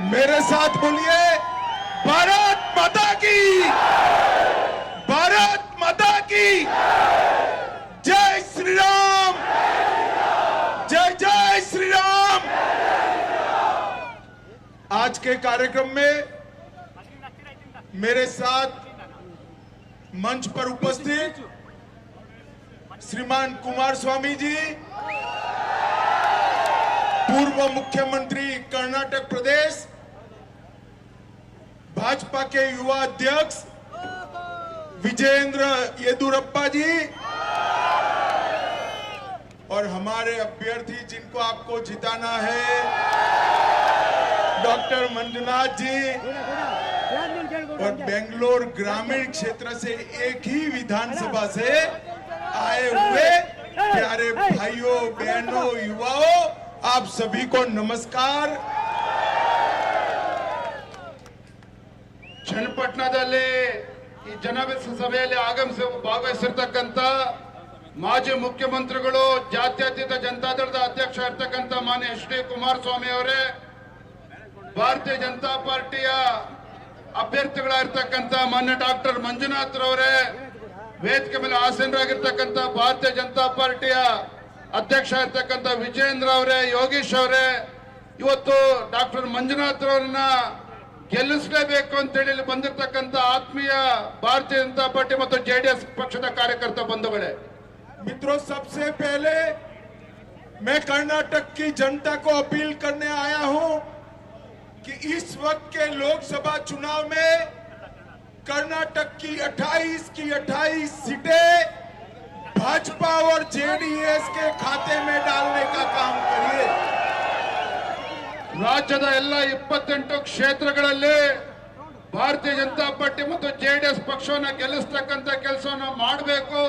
मेरे साथ बोलिए भारत माता की भारत माता की जय श्री राम जय जय श्री राम आज के कार्यक्रम में मेरे साथ मंच पर उपस्थित श्रीमान कुमार स्वामी जी पूर्व मुख्यमंत्री कर्नाटक प्रदेश भाजपा के युवा अध्यक्ष विजेंद्र येदुरप्पा जी और हमारे अभ्यर्थी जिनको आपको जिताना है डॉक्टर मंजुनाथ जी और बेंगलोर ग्रामीण क्षेत्र से एक ही विधानसभा से आए हुए प्यारे भाइयों बहनों युवाओं आप सभी को नमस्कार ಪಟ್ಟಣದಲ್ಲಿ ಈ ಜನ ಸಭೆಯಲ್ಲಿ ಆಗಮಿಸಿ ಭಾಗವಹಿಸಿರ್ತಕ್ಕಂಥ ಮಾಜಿ ಮುಖ್ಯಮಂತ್ರಿಗಳು ಜಾತ್ಯತೀತ ಜನತಾದಳದ ಅಧ್ಯಕ್ಷ ಇರ್ತಕ್ಕಂಥ ಮಾನ್ಯ ಎಚ್ ಡಿ ಕುಮಾರಸ್ವಾಮಿ ಅವರೇ ಭಾರತೀಯ ಜನತಾ ಪಾರ್ಟಿಯ ಅಭ್ಯರ್ಥಿಗಳಾಗಿರ್ತಕ್ಕಂಥ ಮಾನ್ಯ ಡಾಕ್ಟರ್ ಮಂಜುನಾಥ್ ರವರೇ ವೇದಿಕೆ ಮೇಲೆ ಆಸೀನರಾಗಿರ್ತಕ್ಕಂಥ ಭಾರತೀಯ ಜನತಾ ಪಾರ್ಟಿಯ ಅಧ್ಯಕ್ಷ ಇರ್ತಕ್ಕಂಥ ವಿಜೇಂದ್ರ ಅವರೇ ಯೋಗೀಶ್ ಅವರೇ ಇವತ್ತು ಡಾಕ್ಟರ್ ಮಂಜುನಾಥ್ ಗೆಲ್ಲಿಸಲೇಬೇಕು ಅಂತೇಳಿ ಇಲ್ಲಿ ಬಂದಿರತಕ್ಕಂಥ ಆತ್ಮೀಯ ಭಾರತೀಯ ಜನತಾ पक्ष ಮತ್ತು ಜೆಡಿಎಸ್ ಪಕ್ಷದ ಕಾರ್ಯಕರ್ತ ಬಂಧುಗಳೇ मित्रों सबसे पहले मैं कर्नाटक की जनता को अपील करने आया हूं कि इस वक्त के लोकसभा चुनाव में कर्नाटक की 28 की 28 सीटें भाजपा और जेडीएस के खाते में डालने का काम करिए ರಾಜ್ಯದ ಎಲ್ಲ ಇಪ್ಪತ್ತೆಂಟು ಕ್ಷೇತ್ರಗಳಲ್ಲಿ ಭಾರತೀಯ ಜನತಾ ಪಾರ್ಟಿ ಮತ್ತು ಜೆಡಿಎಸ್ ಪಕ್ಷವನ್ನು ಗೆಲ್ಲಿಸ್ತಕ್ಕಂಥ ಕೆಲಸವನ್ನು ಮಾಡಬೇಕು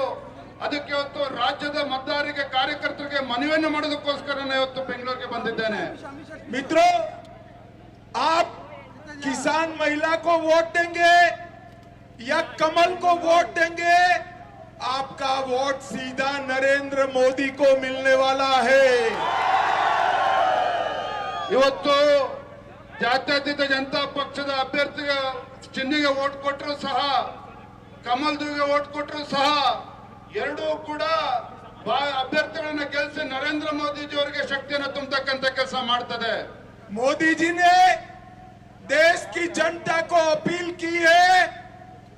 ಅದಕ್ಕೆ ಇವತ್ತು ರಾಜ್ಯದ ಮತದಾರರಿಗೆ ಕಾರ್ಯಕರ್ತರಿಗೆ ಮನವಿಯನ್ನು ಮಾಡೋದಕ್ಕೋಸ್ಕರ ಇವತ್ತು ಬೆಂಗಳೂರಿಗೆ ಬಂದಿದ್ದೇನೆ ಮಿತ್ರ ಕಿಸಾನ್ ಕಿಸಾನ್ ಕೋ ವೋಟ್ वोट ಯಾ या ಕೋ ವೋಟ್ वोट देंगे आपका वोट ನರೇಂದ್ರ ಮೋದಿ ಕೋ को मिलने ಇವತ್ತು ಜಾತ್ಯತೀತ ಜನತಾ ಪಕ್ಷದ ಅಭ್ಯರ್ಥಿಗ ಚಿನ್ನಿಗೆ ವೋಟ್ ಕೊಟ್ಟರು ಸಹ ಕಮಲ್ದಿಗೆ ಓಟ್ ಕೊಟ್ಟರು ಸಹ ಎರಡೂ ಕೂಡ ಅಭ್ಯರ್ಥಿಗಳನ್ನ ಗೆಲ್ಸಿ ನರೇಂದ್ರ ಮೋದಿಜಿ ಅವರಿಗೆ ಶಕ್ತಿಯನ್ನು ತುಂಬತಕ್ಕಂತ ಕೆಲಸ ಮಾಡ್ತದೆ ಮೋದಿಜಿನೇ देश की ಜನತಾ ಜನತಾ ಅಪೀಲ್ की है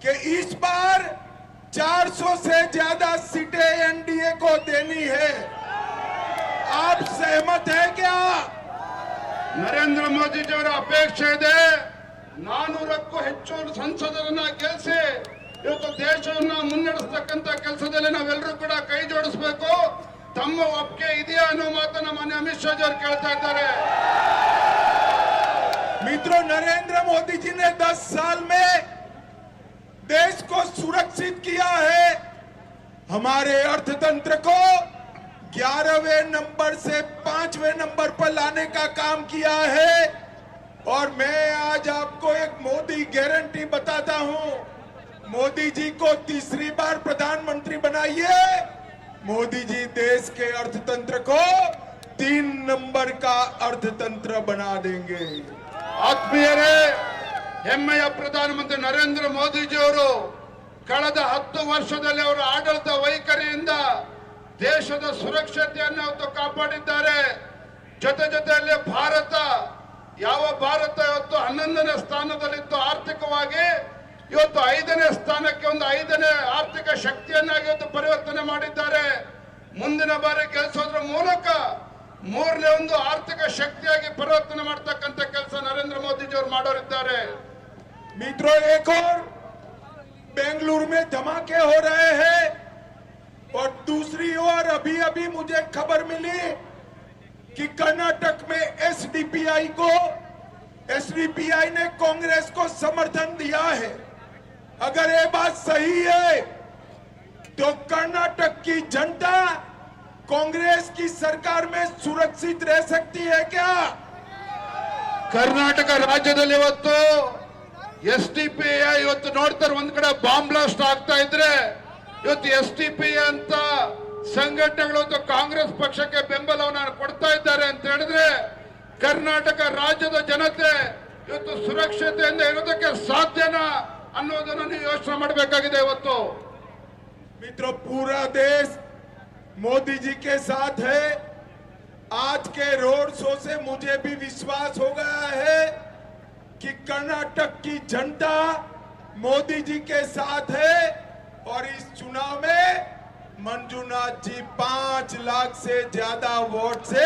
कि ಬಾರ್ बार 400 से ಎನ್ ಡಿ ಎ ಕೋ ದೇನಿ ಹೇ आप सहमत है नरेंद्र मोदी जी द्वारा अपेक्षा ಇದೆ 400 ಕ್ಕಿ ಹೆಚ್ಚು ಸಂಸದರನ್ನ ಕೇಸೆ ಇವತ್ತು ದೇಶವನ್ನ ಮುನ್ನಡೆಸತಕ್ಕಂತ ಕೆಲಸದಲ್ಲಿ ನಾವೆಲ್ಲರೂ ಕೂಡ ಕೈ ಜೋಡಿಸಬೇಕು ತಮ್ಮ ಒಪ್ಪಿಗೆ ಇದೆಯ ಅನ್ನುವ ಮಾತನ್ನ ಅಮಿಶ್ವಾಜರ್ ಹೇಳ್ತಾ ಇದ್ದಾರೆ ಮಿತ್ರೋ ನರೇಂದ್ರ ಮೋದಿಜಿ نے 10 साल में देश को सुरक्षित किया है हमारे अर्थतंत्र को ग्यारहवें नंबर से पांचवें नंबर पर लाने का काम किया है और मैं आज आपको एक मोदी गारंटी बताता हूं मोदी जी को तीसरी बार प्रधानमंत्री बनाइए मोदी जी देश के अर्थतंत्र को तीन नंबर का अर्थतंत्र बना देंगे आत्मीय प्रधानमंत्री नरेंद्र मोदी जी और कड़े हत वर्ष आड़ वैखरिया ದೇಶದ ಸುರಕ್ಷತೆಯನ್ನು ಅವತ್ತು ಕಾಪಾಡಿದ್ದಾರೆ ಜೊತೆ ಜೊತೆಯಲ್ಲಿ ಭಾರತ ಯಾವ ಭಾರತ ಇವತ್ತು ಹನ್ನೊಂದನೇ ಸ್ಥಾನದಲ್ಲಿತ್ತು ಆರ್ಥಿಕವಾಗಿ ಇವತ್ತು ಐದನೇ ಸ್ಥಾನಕ್ಕೆ ಒಂದು ಐದನೇ ಆರ್ಥಿಕ ಶಕ್ತಿಯನ್ನಾಗಿ ಇವತ್ತು ಪರಿವರ್ತನೆ ಮಾಡಿದ್ದಾರೆ ಮುಂದಿನ ಬಾರಿ ಕೆಲಸದ್ರ ಮೂಲಕ ಮೂರನೇ ಒಂದು ಆರ್ಥಿಕ ಶಕ್ತಿಯಾಗಿ ಪರಿವರ್ತನೆ ಮಾಡ್ತಕ್ಕಂಥ ಕೆಲಸ ನರೇಂದ್ರ ಮೋದಿಜಿಯವರು ಮಾಡೋರಿದ್ದಾರೆ ಮಿತ್ರೋ ಏಕೋರ್ ಬೆಂಗಳೂರು ಮೇ ಧಮಾಕೆ ಹೋ ಹೇ और दूसरी ओर अभी अभी मुझे खबर मिली कि कर्नाटक में एसडीपीआई को एसडीपीआई ने कांग्रेस को समर्थन दिया है अगर ये बात सही है तो कर्नाटक की जनता कांग्रेस की सरकार में सुरक्षित रह सकती है क्या कर्नाटक राज्य एस ಎಸ್ पी आई नोड़ता बॉम्ब ब्लास्ट आगता ಕಡೆ ಯಿತು ಎಸ್‌ಟಿಪಿ ಅಂತ ಸಂಘಟನೆಗಳು ಕಾಂಗ್ರೆಸ್ ಪಕ್ಷಕ್ಕೆ ಬೆಂಬಲವನ್ನು ಕೊಡತಾ ಇದ್ದಾರೆ ಅಂತ ಹೇಳಿದ್ರೆ ಕರ್ನಾಟಕ ರಾಜ್ಯದ ಜನತೆ ಇವತ್ತು ಸುರಕ್ಷಿತದಿಂದ ಇರುವುದಕ್ಕೆ ಸಾಧ್ಯನಾ ಅನ್ನೋದನ್ನ ನೀವು ಯೋಚನೆ ಮಾಡಬೇಕಾಗಿದೆ ಇವತ್ತು ಮಿತ್ರಾ پورا ದೇಶ ಮೋದಿಜಿ ಜೊತೆ ಇದೆ आज के रोड शो से मुझे भी विश्वास हो गया है कि कर्नाटक की जनता मोदी जी के साथ है और इस चुनाव में मंजूनाथ जी पांच लाख से ज्यादा वोट से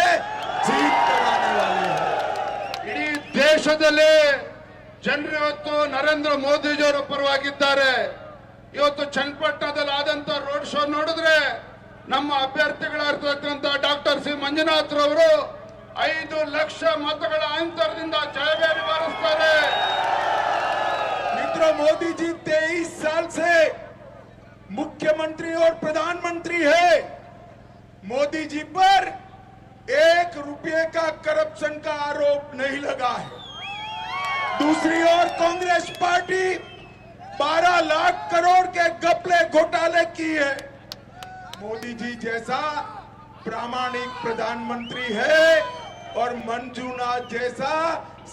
ಇಡೀ ದೇಶದಲ್ಲಿ ಜನರು ಇವತ್ತು ನರೇಂದ್ರ ಮೋದಿಜಿಯವರ ಪರವಾಗಿದ್ದಾರೆ ಇವತ್ತು ಚನ್ನಪಟ್ಟಣದಲ್ಲಿ ಆದಂತ ರೋಡ್ ಶೋ ನೋಡಿದ್ರೆ ನಮ್ಮ ಅಭ್ಯರ್ಥಿಗಳಾಗಿರ್ತಕ್ಕಂಥ ಡಾಕ್ಟರ್ ಸಿ ಮಂಜುನಾಥ್ ರವರು ಐದು ಲಕ್ಷ ಮತಗಳ ಅಂತರದಿಂದ ಜಯಭೇರಿ ಬಾರಿಸ್ತಾರೆ ಮಿತ್ರ ಮೋದಿಜಿ ತೇಯಿಸ್ ಸಾಲ್ಸೆ मुख्यमंत्री और प्रधानमंत्री है मोदी जी पर एक रुपये का करप्शन का आरोप नहीं लगा है दूसरी ओर कांग्रेस पार्टी 12 लाख करोड़ के गपले घोटाले की है मोदी जी जैसा प्रामाणिक प्रधानमंत्री है और मंजूनाथ जैसा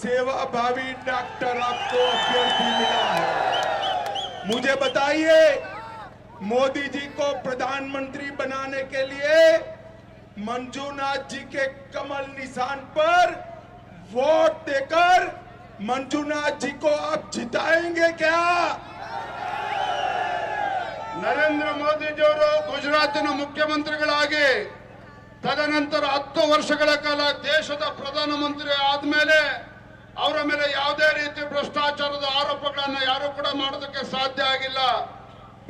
सेवा भावी डॉक्टर आपको अभ्यर्थी मिला है मुझे बताइए मोदी जी को प्रधानमंत्री बनाने के लिए मंजूनाथ जी के कमल निशान पर वोट देकर मंजूनाथ जी को आप जिताएंगे क्या ನರೇಂದ್ರ ಮೋದಿಜಿಯವರು ಗುಜರಾತಿನ ಮುಖ್ಯಮಂತ್ರಿಗಳಾಗಿ ತದನಂತರ ಹತ್ತು ವರ್ಷಗಳ ಕಾಲ ದೇಶದ ಪ್ರಧಾನಮಂತ್ರಿ ಆದ್ಮೇಲೆ ಅವರ ಮೇಲೆ ಯಾವುದೇ ರೀತಿ ಭ್ರಷ್ಟಾಚಾರದ ಆರೋಪಗಳನ್ನು ಯಾರು ಕೂಡ ಮಾಡೋದಕ್ಕೆ ಸಾಧ್ಯ ಆಗಿಲ್ಲ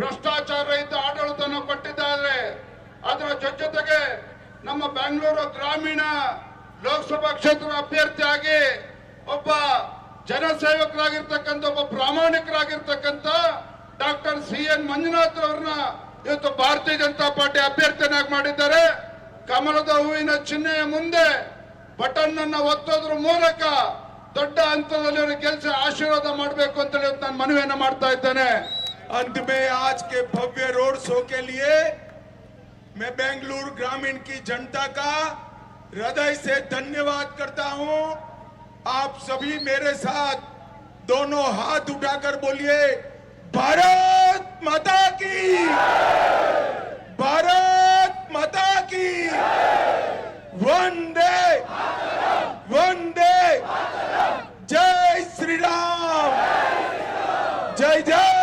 ಭ್ರಷ್ಟಾಚಾರ ರಹಿತ ಆಡಳಿತನ ಕೊಟ್ಟಿದ್ದಾರೆ ಅದರ ಜೊತೆಗೆ ನಮ್ಮ ಬೆಂಗಳೂರು ಗ್ರಾಮೀಣ ಲೋಕಸಭಾ ಕ್ಷೇತ್ರದ ಅಭ್ಯರ್ಥಿಯಾಗಿ ಒಬ್ಬ ಜನಸೇವಕರಾಗಿರ್ತಕ್ಕಂಥ ಒಬ್ಬ ಪ್ರಾಮಾಣಿಕರಾಗಿರ್ತಕ್ಕಂಥ ಡಾಕ್ಟರ್ ಸಿ ಎನ್ ಮಂಜುನಾಥ್ ಅವ್ರನ್ನ ಇವತ್ತು ಭಾರತೀಯ ಜನತಾ ಪಾರ್ಟಿ ಅಭ್ಯರ್ಥಿಯನ್ನಾಗಿ ಮಾಡಿದ್ದಾರೆ ಕಮಲದ ಹೂವಿನ ಚಿಹ್ನೆಯ ಮುಂದೆ ಬಟನ್ ಅನ್ನ ಒತ್ತೋದ್ರ ಮೂಲಕ ದೊಡ್ಡ ಹಂತದಲ್ಲಿ ಅವರಿಗೆ ಕೆಲಸ ಆಶೀರ್ವಾದ ಮಾಡಬೇಕು ಅಂತ ನಾನು ಮನವಿಯನ್ನು ಮಾಡ್ತಾ ಇದ್ದೇನೆ अंत में आज के भव्य रोड शो के लिए मैं बेंगलुरु ग्रामीण की जनता का हृदय से धन्यवाद करता हूं आप सभी मेरे साथ दोनों हाथ उठाकर बोलिए भारत माता की भारत माता की वंदे वंदे जय श्री राम जय जय